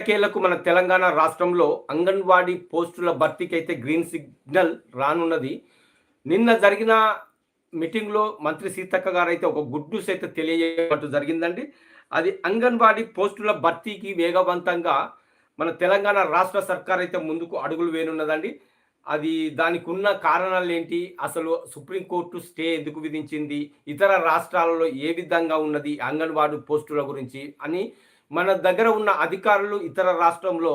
ఎట్టకేలకు మన తెలంగాణ రాష్ట్రంలో అంగన్వాడీ పోస్టుల భర్తీకి అయితే గ్రీన్ సిగ్నల్ రానున్నది. నిన్న జరిగిన మీటింగ్లో మంత్రి సీతక్క గారు అయితే ఒక గుడ్ న్యూస్ అయితే తెలియజేయటం జరిగిందండి. అది అంగన్వాడీ పోస్టుల భర్తీకి వేగవంతంగా మన తెలంగాణ రాష్ట్ర సర్కార్ అయితే ముందుకు అడుగులు వేనున్నదండి అది దానికి ఉన్న కారణాలు ఏంటి అసలు సుప్రీంకోర్టు స్టే ఎందుకు విధించింది? ఇతర రాష్ట్రాలలో ఏ విధంగా ఉన్నది అంగన్వాడీ పోస్టుల గురించి అని మన దగ్గర ఉన్న అధికారులు ఇతర రాష్ట్రంలో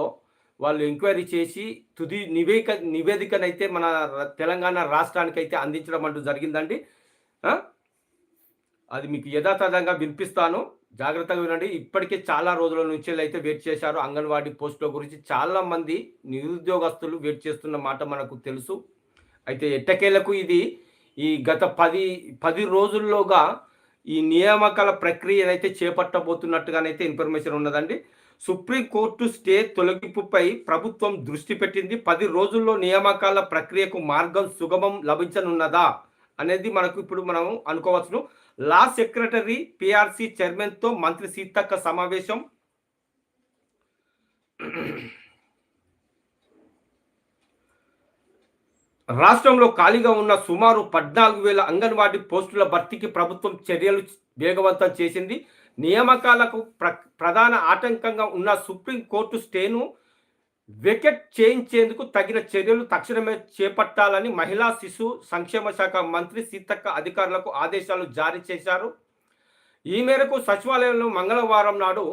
వాళ్ళు ఎంక్వైరీ చేసి తుది నివేక నివేదికనైతే మన తెలంగాణ రాష్ట్రానికి అయితే అందించడం అంటూ జరిగిందండి. అది మీకు యథాతథంగా వినిపిస్తాను. జాగ్రత్తగా వినండి. ఇప్పటికే చాలా రోజుల నుంచి అయితే వెయిట్ చేశారు. అంగన్వాడీ పోస్టుల గురించి చాలా మంది నిరుద్యోగస్తులు వెయిట్ చేస్తున్న మాట మనకు తెలుసు. అయితే ఎట్టకేలకు ఇది? ఈ గత పది పది రోజుల్లోగా ఈ నియామకాల ప్రక్రియనైతే చేపట్టబోతున్నట్టుగానైతే ఇన్ఫర్మేషన్ ఉన్నదండి. సుప్రీంకోర్టు స్టే తొలగింపుపై ప్రభుత్వం దృష్టి పెట్టింది. పది రోజుల్లో నియామకాల ప్రక్రియకు మార్గం సుగమం లభించనున్నదా అనేది మనకు ఇప్పుడు మనం అనుకోవచ్చును. లా సెక్రటరీ పిఆర్సి చైర్మన్తో మంత్రి సీతక్క సమావేశం. రాష్ట్రంలో ఖాళీగా ఉన్న సుమారు పద్నాలుగు వేల అంగన్వాడీ పోస్టుల భర్తీకి ప్రభుత్వం చర్యలు వేగవంతం చేసింది. నియామకాలకు ప్ర ప్రధాన ఆటంకంగా ఉన్న సుప్రీంకోర్టు స్టేను వికెట్ చేయించేందుకు తగిన చర్యలు తక్షణమే చేపట్టాలని మహిళా శిశు సంక్షేమ శాఖ మంత్రి సీతక్క అధికారులకు ఆదేశాలు జారీ చేశారు. ఈ మేరకు సచివాలయంలో మంగళవారం నాడు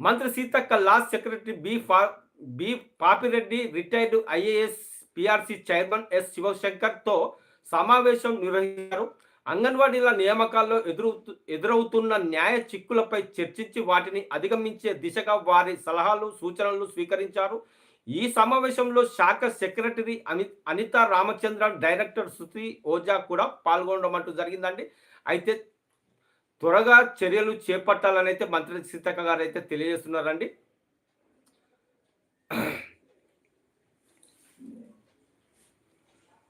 మంత్రి సీతక్క లాస్ట్ సెక్రటరీ బి ఫా B Papireddy retired IAS PRC chairman S శివశంకర్తో సమావేశం నిర్వహించారు. అంగన్వాడీల నియామకాల్లో ఎదురు ఎదురవుతున్న న్యాయ చిక్కులపై చర్చించి వాటిని అధిగమించే దిశగా వారి సలహాలు సూచనలు స్వీకరించారు. ఈ సమావేశంలో శాఖ సెక్రటరీ అమి అనిత రామచంద్ర డైరెక్టర్ శృతి ఓజా కూడా పాల్గొనడం జరిగిందండి. అయితే త్వరగా చర్యలు చేపట్టాలని అయితే మంత్రి సీతక్క గారు అయితే తెలియజేస్తున్నారండి.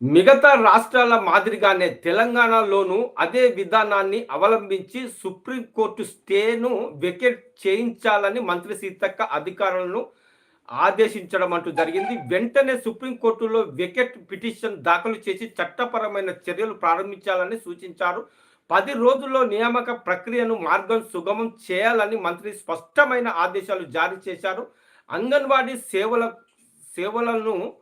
మిగతా రాష్ట్రాల మాదిరిగానే తెలంగాణలోనూ అదే విధానాన్ని అవలంబించి సుప్రీంకోర్టు స్టేను వెకెట్ చేయించాలని మంత్రి సీతక్క అధికారులను ఆదేశించడం అంటూ జరిగింది. వెంటనే సుప్రీంకోర్టులో వెకెట్ పిటిషన్ దాఖలు చేసి చట్టపరమైన చర్యలు ప్రారంభించాలని సూచించారు. పది రోజుల్లో నియామక ప్రక్రియను మార్గం సుగమం చేయాలని మంత్రి స్పష్టమైన ఆదేశాలు జారీ చేశారు. అంగన్వాడీ సేవల సేవలను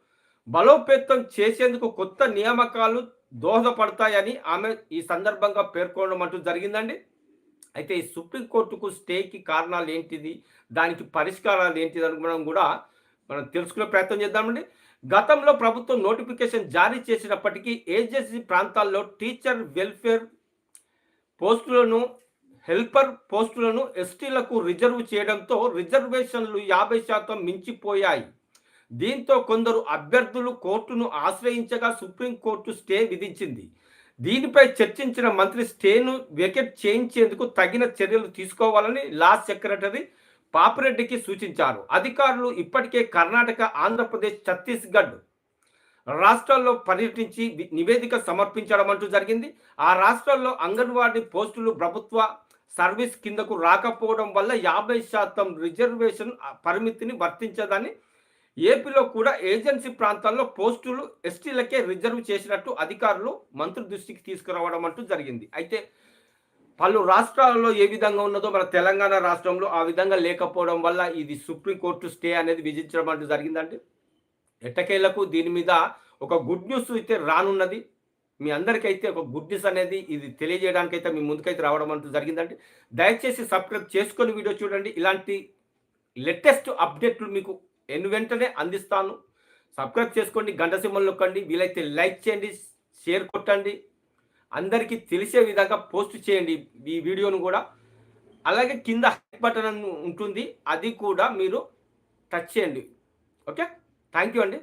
బలోపేతం చేసేందుకు కొత్త నియామకాలు దోహదపడతాయని ఆమె ఈ సందర్భంగా పేర్కొనడం అంటూ జరిగిందండి. అయితే ఈ సుప్రీంకోర్టుకు స్టేకి కారణాలు ఏంటిది? దానికి పరిష్కారాలు ఏంటిది అని మనం కూడా మనం తెలుసుకునే ప్రయత్నం చేద్దామండి. గతంలో ప్రభుత్వం నోటిఫికేషన్ జారీ చేసినప్పటికీ ఏజెన్సీ ప్రాంతాల్లో టీచర్ వెల్ఫేర్ పోస్టులను హెల్పర్ పోస్టులను ఎస్టీలకు రిజర్వ్ చేయడంతో రిజర్వేషన్లు యాభై శాతం మించిపోయాయి. దీంతో కొందరు అభ్యర్థులు కోర్టును ఆశ్రయించగా సుప్రీంకోర్టు స్టే విధించింది. దీనిపై చర్చించిన మంత్రి స్టేను వెకెట్ చేయించేందుకు తగిన చర్యలు తీసుకోవాలని లా సెక్రటరీ పాపిరెడ్డికి సూచించారు. అధికారులు ఇప్పటికే కర్ణాటక ఆంధ్రప్రదేశ్ ఛత్తీస్గఢ్ రాష్ట్రాల్లో పర్యటించి నివేదిక సమర్పించడం అంటూ జరిగింది. ఆ రాష్ట్రాల్లో అంగన్వాడీ పోస్టులు ప్రభుత్వ సర్వీస్ కిందకు రాకపోవడం వల్ల యాభై శాతం రిజర్వేషన్ పరిమితిని వర్తించదని ఏపీలో కూడా ఏజెన్సీ ప్రాంతాల్లో పోస్టులు ఎస్టీలకే రిజర్వ్ చేసినట్టు అధికారులు మంత్రి దృష్టికి తీసుకురావడం అంటూ జరిగింది. అయితే పలు రాష్ట్రాలలో ఏ విధంగా ఉన్నదో మన తెలంగాణ రాష్ట్రంలో ఆ విధంగా లేకపోవడం వల్ల ఇది సుప్రీంకోర్టు స్టే అనేది విధించడం అంటూ జరిగిందండి. ఎట్టకేళ్ళకు దీని మీద ఒక గుడ్ న్యూస్ అయితే రానున్నది. మీ అందరికైతే ఒక గుడ్ న్యూస్ అనేది ఇది తెలియజేయడానికి అయితే మీ ముందుకైతే రావడం అంటూ జరిగిందండి. దయచేసి సబ్స్క్రైబ్ చేసుకొని వీడియో చూడండి. ఇలాంటి లేటెస్ట్ అప్డేట్లు మీకు నేను వెంటనే అందిస్తాను. సబ్స్క్రైబ్ చేసుకోండి గంట సింబల్ నొక్కండి వీలైతే లైక్ చేయండి షేర్ కొట్టండి. అందరికీ తెలిసే విధంగా పోస్ట్ చేయండి ఈ వీడియోను కూడా. అలాగే కింద హైక్ బటన్ ఉంటుంది అది కూడా మీరు టచ్ చేయండి. ఓకే? థ్యాంక్ యూ అండి.